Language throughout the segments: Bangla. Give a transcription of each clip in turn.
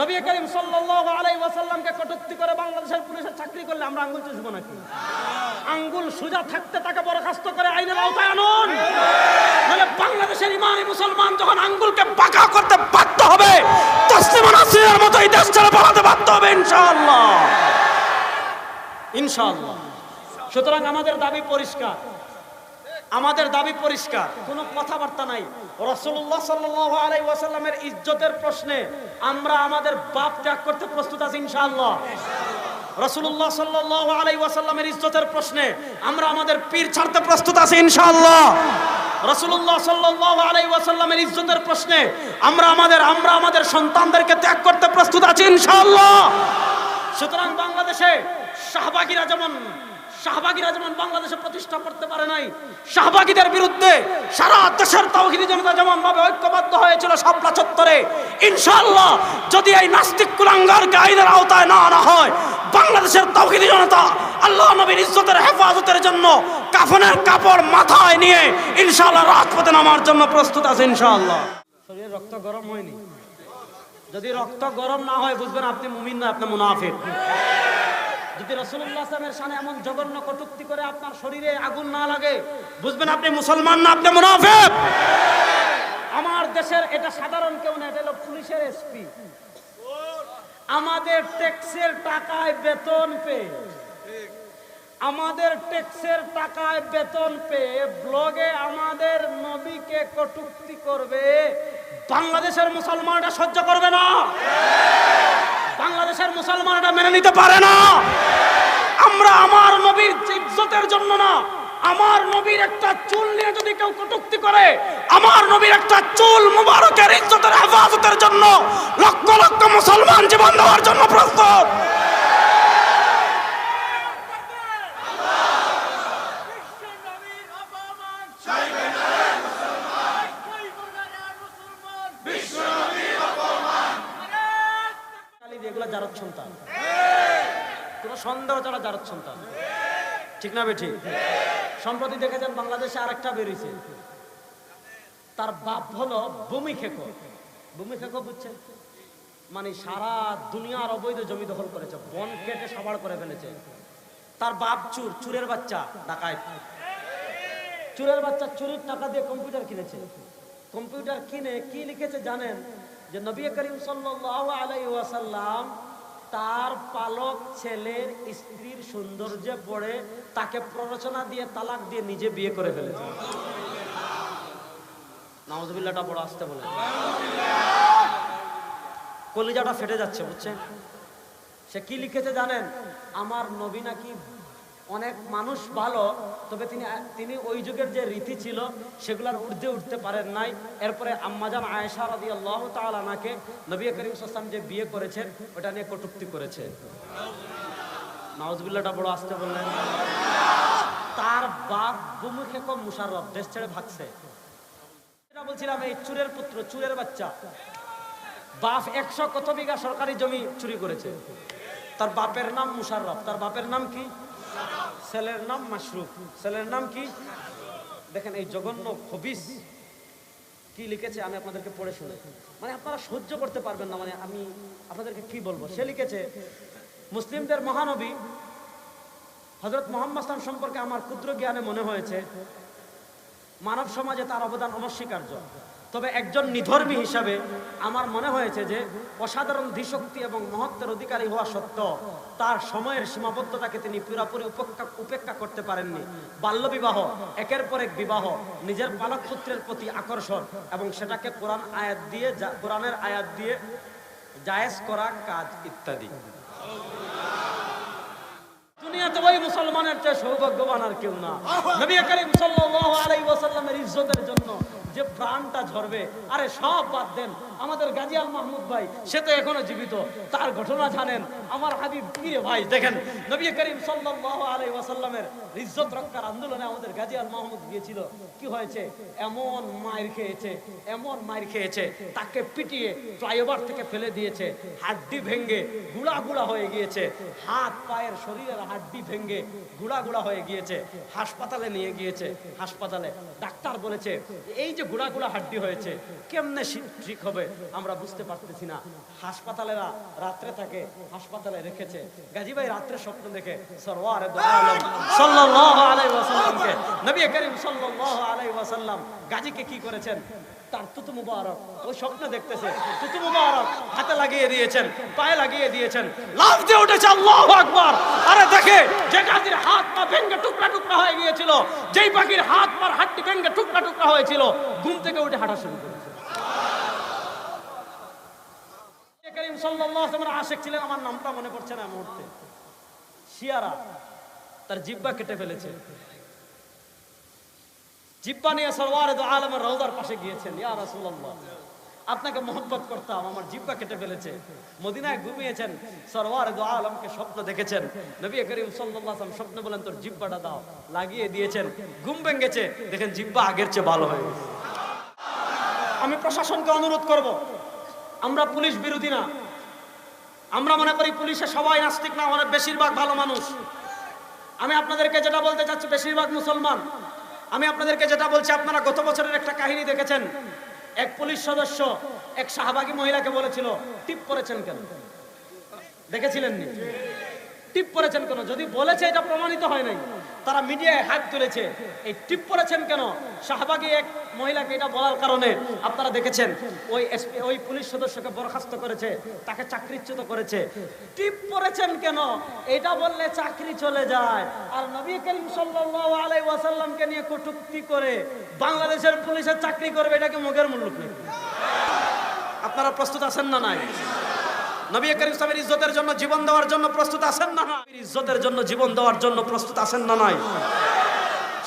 নবী করিম সাল্লাল্লাহু আলাইহি ওয়াসাল্লামকে কটূক্তি করে বাংলাদেশের পুলিশের চাকরি করলে আমরা আঙ্গুল চুষবো নাকি? আঙ্গুল সোজা থাকতে তাকে বরখাস্ত করে আইনের আওতায় আনুন। বাংলাদেশের ইমানি মুসলমান যখন আঙ্গুলকে পাকা করতে বাধ্য হবে, তসলিমা নাসরিনের মতো এই দেশ ছেড়ে পালাতে বাধ্য হবে ইনশাআল্লাহ। ইনশাআল্লাহ। সুতরাং আমাদের দাবি পরিষ্কার। আমাদের দাবি পরিষ্কার, কোনো কথাবার্তা নাই। রসুল্লাহ সাল্লাহ আলাই ওয়াসাল্লামের ইজ্জতের প্রশ্নে আমরা আমাদের বাপ ত্যাগ করতে প্রস্তুত আছি ইনশাআল্লাহ। রসুল্লাহ সাল্লাহ আলাই ওয়াসাল্লামের ইজ্জতের প্রশ্নে আমরা আমাদের পীর ছাড়তে প্রস্তুত আছি ইনশাআল্লাহ। রসুল্লাহ সাল্লাহ আলাই ওয়াসাল্লামের ইজ্জতের প্রশ্নে আমরা আমাদের আমরা আমাদের সন্তানদেরকে ত্যাগ করতে প্রস্তুত আছি ইনশাআল্লাহ। সুতরাং বাংলাদেশে শাহবাগীরা যেমন শাহবাগীরা যেমন বাংলাদেশে প্রতিষ্ঠা করতে পারে নাই। শাহবাগীদের বিরুদ্ধে সারা দেশের তাওহিদি জনতা যেমন ভাবে ঐক্যবদ্ধ হয়েছিল শাপলা চত্বরে। ইনশাআল্লাহ যদি এই নাস্তিক কুলাঙ্গারকে আইনের আওতায় না আনা হয়, বাংলাদেশের তাওহিদি জনতা আল্লাহ নবীর ইজ্জতের হেফাজতের জন্য কাফনের কাপড় মাথায় নিয়ে ইনশাআল্লাহ রাজপথে নামার জন্য প্রস্তুত আছে ইনশাআল্লাহ। শরীরে রক্ত গরম হয়নি। যদি রক্ত গরম না হয়, বুঝবেন আপনি মুমিন না, আপনি মুনাফিক। যদি রসুল্লাহ আসলামের সামনে এমন জঘন্য কটুক্তি করে আপনার শরীরে আগুন না লাগে, বুঝবেন আপনি মুসলমান না, আপনি মুনাফিক? আমার দেশের এটা সাধারণ কেউ না, এটা হলো পুলিশের এসপি আমাদের ট্যাক্সের টাকায় বেতন পেয়ে, আমাদের ট্যাক্সের টাকায় বেতন পেয়ে ব্লগে আমাদের নবীকে কটুক্তি করবে, বাংলাদেশের মুসলমানরা সহ্য করবে না। বাংলাদেশের মুসলমানরা মেনে নিতে পারে না। আমরা আমার নবীর ইজ্জতের জন্য না, আমার নবীর একটা চুল নিয়ে যদি কেউ কটুক্তি করে, আমার নবীর একটা চুল মুবারকের ইজ্জতের হেফাজতের জন্য লক্ষ লক্ষ মুসলমান জীবন দেওয়ার জন্য প্রস্তুত খালি দিয়ে এগুলো জারত সন্দেহ ছাড়া ঠিক না বেঠি সম্প্রতি দেখেছেন বাংলাদেশে আরেকটা বেরিয়েছে। তার বাপ হলো খেকো। খেকো মানে সারা দুনিয়ার অবৈধ জমি দখল করেছে। বন কেটে সাবাড় করে ফেলেছে। তার বাপ চুর, চুরের বাচ্চা ডাকায় চুরের বাচ্চা চুরির টাকা দিয়ে কম্পিউটার কিনেছে। কম্পিউটার কিনে কি লিখেছে জানেন? যে নবী করিম সাল্লাল্লাহু আলাইহি ওয়াসাল্লাম তার পালক ছেলের স্ত্রীর সৌন্দর্যে পড়ে তাকে প্ররোচনা দিয়ে তালাক দিয়ে নিজে বিয়ে করে ফেলেছে নামাজবিল্লাটা বড় আসতে বলে। কলিজাটা ফেটে যাচ্ছে, বুঝছেন? সে কি লিখেছে জানেন? আমার নবী নাকি অনেক মানুষ ভালো, তবে তিনি তিনি ওই যুগের যে রীতি ছিল, সেগুলোর ঊর্ধ্বে উঠতে পারেন নাই। এরপরে আম্মাজান আয়েশা রাদি আল্লাহ তালাকে নবী করিম সাল্লাম যে বিয়ে করেছেন, ওটা নিয়ে কটুক্তি করেছে। নওয়াজবিল্লাটা বড় আসতে বললেন। তার বাপ বুমুখে কম মুশারফ দেশ ছেড়ে ভাগছে। বলছিলাম, এই চুরের পুত্র, চুরের বাচ্চা। বাপ একশো কত বিঘা সরকারি জমি চুরি করেছে। তার বাপের নাম মুশাররফ। তার বাপের নাম কি? ছেলের নাম মাশরুফ। ছেলের নাম কি? দেখেন এই জঘন্য খবিস। কি লিখেছে আমি আপনাদেরকে পড়ে শুনে। মানে আপনারা সহ্য করতে পারবেন না মানে আমি আপনাদেরকে কি বলব? সে লিখেছে, মুসলিমদের মহানবী হজরত মোহাম্মদ ইসলাম সম্পর্কে আমার ক্ষুদ্র জ্ঞানে মনে হয়েছে, মানব সমাজে তার অবদান অনস্বীকার্য। তবে একজন নিধর্মী হিসাবে আমার মনে হয়েছে যে অসাধারণ ধীশক্তি এবং মহত্বের অধিকারী হওয়া সত্ত্বেও তার সময়ের সীমাবদ্ধতাকে তিনি পুরোপুরি উপেক্ষা উপেক্ষা করতে পারেননি। বাল্যবিবাহ, একের পর এক বিবাহ, নিজের পালক পুত্রের প্রতি আকর্ষণ এবং সেটাকে কোরআন আয়াত দিয়ে কোরআনের আয়াত দিয়ে জায়েজ করা কাজ ইত্যাদি। মুসলমানের চেয়ে সৌভাগ্যবান আর কেউ না। নবী করিম সাল্লাল্লাহু আলাইহি ওয়াসাল্লামের ইজ্জতের জন্য যে প্রাণটা ঝরবে, আরে সব বাদ দেন। আমাদের গাজী আল মাহমুদ ভাই, সে তো এখনও জীবিত। তার ঘটনা জানেন। আমার হাবিব কিরে ভাই, দেখেন, নবী করিম সাল্লাল্লাহু আলাইহি ওয়াসাল্লামের ইজ্জত রক্ষার আন্দোলনে আমাদের গাজী আল মাহমুদ গিয়েছিল। কি হয়েছে? এমন মাইর খেয়েছে, এমন মাইর খেয়েছে, তাকে পিটিয়ে ফ্লাইওভার থেকে ফেলে দিয়েছে। হাড্ডি ভেঙ্গে গুড়া গুড়া হয়ে গিয়েছে। হাত, পায়ের শরীরের হাড্ডি ভেঙ্গে গুড়া গুড়া হয়ে গিয়েছে। হাসপাতালে নিয়ে গিয়েছে। হাসপাতালে ডাক্তার বলেছে, এই যে গুড়া গুড়া হাড্ডি হয়েছে কেমনে ঠিক হবে আমরা বুঝতে পারতেছি না। হাসপাতালেরা রাত্রে থাকে হাসপাতালে রেখেছে। গাজী ভাই রাত্রে স্বপ্ন দেখে সরওয়ারে সাল্লাল্লাহু আলাইহি ওয়াসাল্লামকে নবী করিম সাল্লাল্লাহু আলাইহি ওয়াসাল্লাম গাজীকে কি করেছেন? তার তুতু মুবারক। ওই স্বপ্ন দেখতেছে। তুতু মুবারক। হাতে লাগিয়ে দিয়েছেন, পায়ে লাগিয়ে দিয়েছেন। লাফ দিয়ে উঠেছে আল্লাহু আকবার। আরে দেখে, যে গাজীর হাত পা ভেঙে টুকরা টুকরা হয়ে গিয়েছিল, যেই পাখির হাত পার হাড্ডি ভেঙে টুকরা টুকরা হয়েছিল, ঘুম থেকে উঠে হাঁটা শুরু করেছে। করিম সাল্লাল্লাহু আলাইহি আশিক ছিলেন, আমার নামটা মনে পড়ছে না মুহূর্তে। শিয়ারা তার জিব্বা কেটে ফেলেছে। জিব্বা নিয়ে সরওয়ার দো আলমের রওজার পাশে গিয়েছেন। ইয়া রাসূলুল্লাহ, আপনাকে মহব্বত করতাম, আমার জিব্বা কেটে ফেলেছে। মদিনায় ঘুমিয়েছেন, সরওয়ার দো আলমকে স্বপ্ন দেখেছেন। নবী করিম আলাইহি স্বপ্ন বলেন, তোর জিব্বাটা দাও। লাগিয়ে দিয়েছেন। ঘুম ভেঙেছে দেখেন জিব্বা আগের চেয়ে ভালো হয়ে আমি প্রশাসনকে অনুরোধ করব, আমরা পুলিশ বিরোধী না। আমরা মনে করি পুলিশে সবাই নাস্তিক না অনেক বেশিরভাগ ভালো মানুষ। আমি আপনাদেরকে যেটা বলতে চাচ্ছি, বেশিরভাগ মুসলমান। আমি আপনাদেরকে যেটা বলছি, আপনারা গত বছরের একটা কাহিনী দেখেছেন? এক পুলিশ সদস্য এক শাহবাগী মহিলাকে বলেছিল, টিপ করেছেন কেন? দেখেছিলেন টিপ করেছেন কেন? যদি বলেছে, এটা প্রমাণিত হয় নাই। তারা মিডিয়ায় হাত তুলেছে। এই টিপ পরেছেন কেন? শাহবাগী এক মহিলাকে এটা বলার কারণে আপনারা দেখেছেন, ওই SP ওই পুলিশ সদস্যকে বরখাস্ত করেছে, তাকে চাকরিচ্যুত করেছে। টিপ পরেছেন কেন? এটা বললে চাকরি চলে যায়। আর নবী করিম সাল্লাল্লাহু আলাইহি ওয়াসাল্লামকে নিয়ে কটুক্তি করে বাংলাদেশের পুলিশের চাকরি করবে এটাকে মুখের মূল্য আপনারা প্রস্তুত আছেন না নাই? নবী করিম সাহেবের ইজ্জতের জন্য জীবন দেওয়ার জন্য প্রস্তুত আছেন না নাই? ইজ্জতের জন্য জীবন দেওয়ার জন্য প্রস্তুত আছেন না নাই?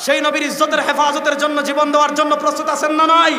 সেই নবীর ইজ্জতের হেফাজতের জন্য জীবন দেওয়ার জন্য প্রস্তুত আছেন না নাই?